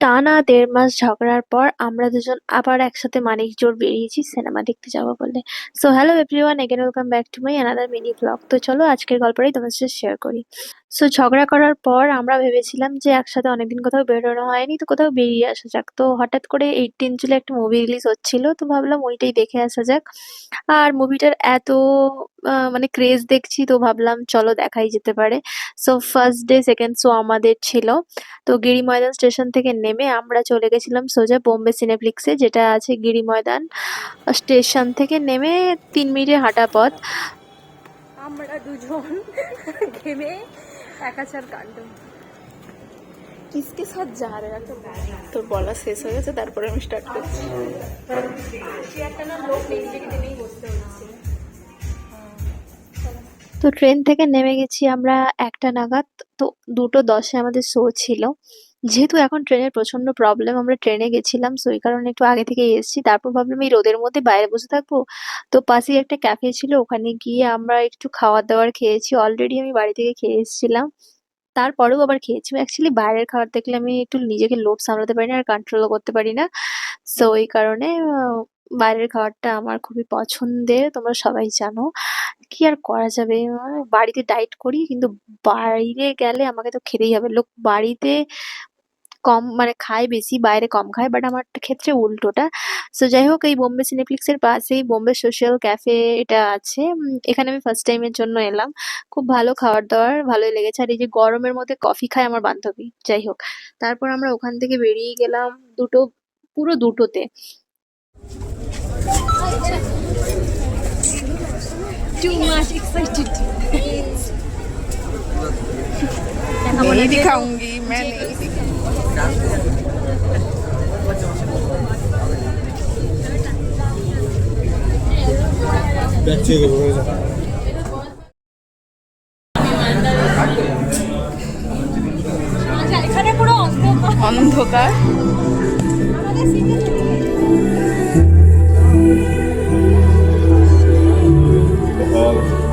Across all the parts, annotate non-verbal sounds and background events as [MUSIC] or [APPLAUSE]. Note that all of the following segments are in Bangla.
টানা দেড় মাস ঝগড়ার পর আমরা দুজন আবার একসাথে মানিকজোড় বেরিয়েছি, সিনেমা দেখতে যাব বলে। So hello everyone again welcome back to my another mini blog তো চলো আজকের গল্পটাই তোমার সাথে শেয়ার করি। সো ঝগড়া করার পর আমরা ভেবেছিলাম যে একসাথে অনেকদিন কোথাও বেরোনো হয়নি, তো কোথাও বেরিয়ে আসা যাক। তো হঠাৎ করে এইটিন জুলাই একটা মুভি রিলিজ হচ্ছিল, তো ভাবলাম ওইটাই দেখে আসা যাক। আর মুভিটার এত মানে ক্রেজ দেখছি, তো ভাবলাম চলো দেখাই যেতে পারে। So first day second show আমাদের ছিল। তো গিরি ময়দান স্টেশন থেকে নেমে আমরা চলে গেছিলাম সোজা বোম্বে সিনেপ্লিক্সে যেটা আছে গিরি ময়দান স্টেশন থেকে নেমে তিন মিনিটের হাঁটা পথ। আমরা দুজন ঘেমে একাচার কাণ্ড। কিসকে সাথ যা রে তোর বলা শেষ হয়ে গেছে তারপরে আমি স্টার্ট করছি। তো ট্রেন থেকে নেমে গেছি আমরা একটা নাগাদ। তো দুটো দশে আমাদের শো ছিল। যেহেতু এখন ট্রেনের প্রচণ্ড প্রবলেম আমরা ট্রেনে গেছিলাম সো এই কারণে একটু আগে থেকে এসেছি। তারপর ভাবলাম এই রোদের মধ্যে বাইরে বসে থাকব। তো পাশেই একটা ক্যাফে ছিল, ওখানে গিয়ে আমরা একটু খাবার দাওয়ার খেয়েছি। অলরেডি আমি বাড়ি থেকে খেয়ে এসেছিলাম। তারপরেও আবার খেয়েছি। অ্যাকচুয়ালি বাইরের খাবার দেখলে আমি একটু নিজেকে লোভ সামলাতে পারি না আর কন্ট্রোলও করতে পারি না। সো এই কারণে বাইরের খাবারটা আমার খুবই পছন্দের, তোমরা সবাই জানো। কি আর করা যাবে? মানে বাড়িতে ডায়েট করি, কিন্তু বাইরে গেলে আমাকে তো খেতেই হবে। লোক বাড়িতে কম মানে খায় বেশি, বাইরে কম খায় বাট আমার ক্ষেত্রে উল্টোটা। সো যাই হোক, এই বোম্বে সিনেপ্লেক্সের পাশেই বোম্বে সোশ্যাল ক্যাফে এটা আছে। এখানে আমি ফার্স্ট টাইমের জন্য এলাম। খুব ভালো খাবার দাবার, ভালোই লেগেছে। আর এই যে গরমের মধ্যে কফি খায় আমার বান্ধবী, যাই হোক। তারপর আমরা ওখান থেকে বেরিয়ে গেলাম দুটো, পুরো দুটোতে। টু মাচ এক্সাইটেড नहीं दिखाऊंगी मैं नहीं ব্যাকটেরিয়া ভরে যাবে এখানে পুরো অন্ধকার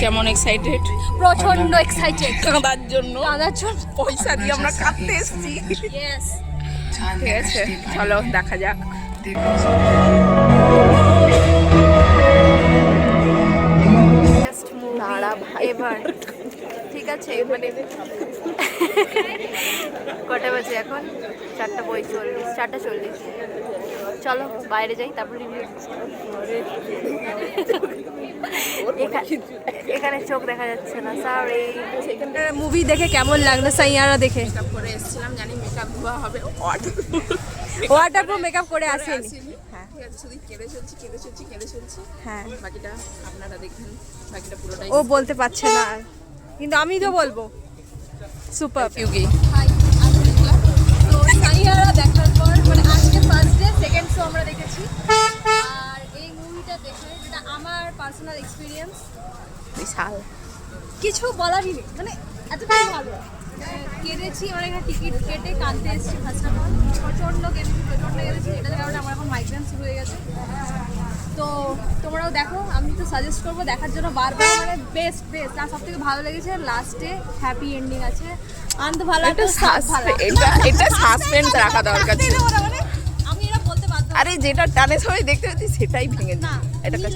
কেমন এক্সাইটেড প্রচণ্ড এক্সাইটেড কাঁদার জন্য। কাঁদার জন্য। পয়সা দিয়ে আমরা কাঁদতে এসেছি। ঠিক আছে চলো দেখা যাক। এবার ঠিক আছে মানে কটা বাজে এখন চারটা পঁয়চল্লিশ চারটা চল্লিশ। চলো বাইরে যাই তারপর রিভিউ এখানে চোখ দেখা যাচ্ছে না সরি মুভি দেখে কেমন লাগল সাইয়ারা দেখে? মেকআপ করে এসেছিলাম জানি মেকআপ ধোয়া হবে। ওয়াটার ওয়াটার প্রুফ মেকআপ করে আসেনি। হ্যাঁ। ঠিক আছে শুধু কেঁদে চলছি কেঁদে চলছি কেঁদে চলছি। হ্যাঁ। বাকিটা আপনারা দেখবেন বাকিটা পুরোটাই ও বলতে পারছে না। কিন্তু আমি তো বলব। সুপার ইউগি তো সাইয়ারা দেখার পর মানে আজকে ফার্স্ট ডে সেকেন্ড শো আমরা দেখেছি আর এই মুভিটা দেখে যেটা আমার পার্সোনাল এক্সপিরিয়েন্স বিশাল কিছু বলারই নেই। মানে এতটাই ভালো। আহ, কেঁদেছি আমরা এখানে টিকিট কেটে কাঁদতে এসেছি ফার্স্ট অফ অল প্রচণ্ড কেঁদেছি প্রচণ্ড কেঁদেছি এটার কারণে আমার এখন মাইগ্রেন শুরু হয়ে গেছে। তো তোমরাও দেখো আমি তো সাজেস্ট করব দেখার জন্য বারবার। মানে বেস্ট বেস্ট আর সব থেকে ভালো লেগেছে লাস্টে হ্যাপি এন্ডিং আছে। আন্ত ভালো এটা একটা ভালো। সাসপেন্স এটা এটা [LAUGHS] সাসপেন্স রাখা দরকার ছিল। মানে আমি এটা বলতে বাধ্য আরে যেটা টানে সবাই দেখতে পাচ্ছি সেটাই ভেঙে না এটা মিল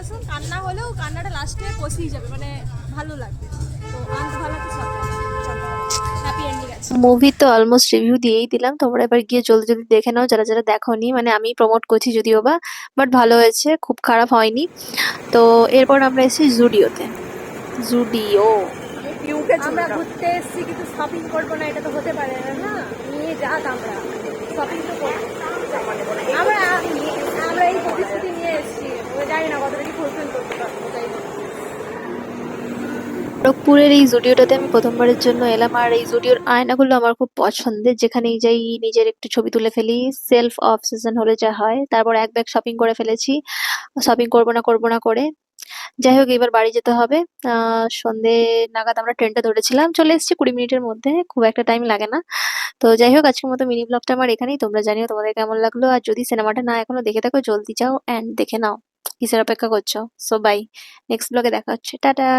আসুন কান্না হলেও কান্নাটা লাস্টে পৌঁছেই যাবে মানে ভালো লাগবে। তো আন্ত ভালো তো সব হ্যাপি এন্ডিং আছে। মুভি তো অলমোস্ট রিভিউ দিয়েই দিলাম তোমরা এবার গিয়ে জলদি জলদি দেখে নাও যারা যারা দেখোনি মানে আমি প্রমোট করছি যদিও বা বাট ভালো হয়েছে খুব খারাপ হয়নি। তো এরপর আমরা এসেছি জুডিওতে জুডিও আমরা ঘুরতে এসেছি কিন্তু শপিং করব না এটা তো হতে পারে না না নিয়ে যাক আমরা। শপিং তো করব আমরা আমরা এই প্রতিশ্রুতি নিয়ে এসেছি ও জানি না কতটা কি ফুলফিল করতে পারব তাই খড়গপুরের এই জুডিওটাতে আমি প্রথমবারের জন্য এলাম, আর এই জুডিওর আয়নাগুলো আমার খুব পছন্দের। যেখানেই যাই, নিজের একটু ছবি তুলে ফেলি সেলফ অফ সিজন হলে যা হয়। তারপর এক ব্যাগ শপিং করে ফেলেছি শপিং করব না করব না করে। যাই হোক, এবার বাড়ি যেতে হবে। সন্ধে নাগাদ আমরা ট্রেনটা ধরেছিলাম, চলে এসেছি কুড়ি মিনিটের মধ্যে, খুব একটা টাইম লাগে না। তো যাই হোক, আজকের মতো মিনি ব্লগটা আমার এখানেই। তোমরা জানিও তোমাদের কেমন লাগল। আর যদি সিনেমাটা না এখনও দেখে থাকো, জলদি যাও অ্যান্ড দেখে নাও। কিসের অপেক্ষা করছ? সো বাই নেক্সট ব্লগে দেখা হচ্ছে। টাটা!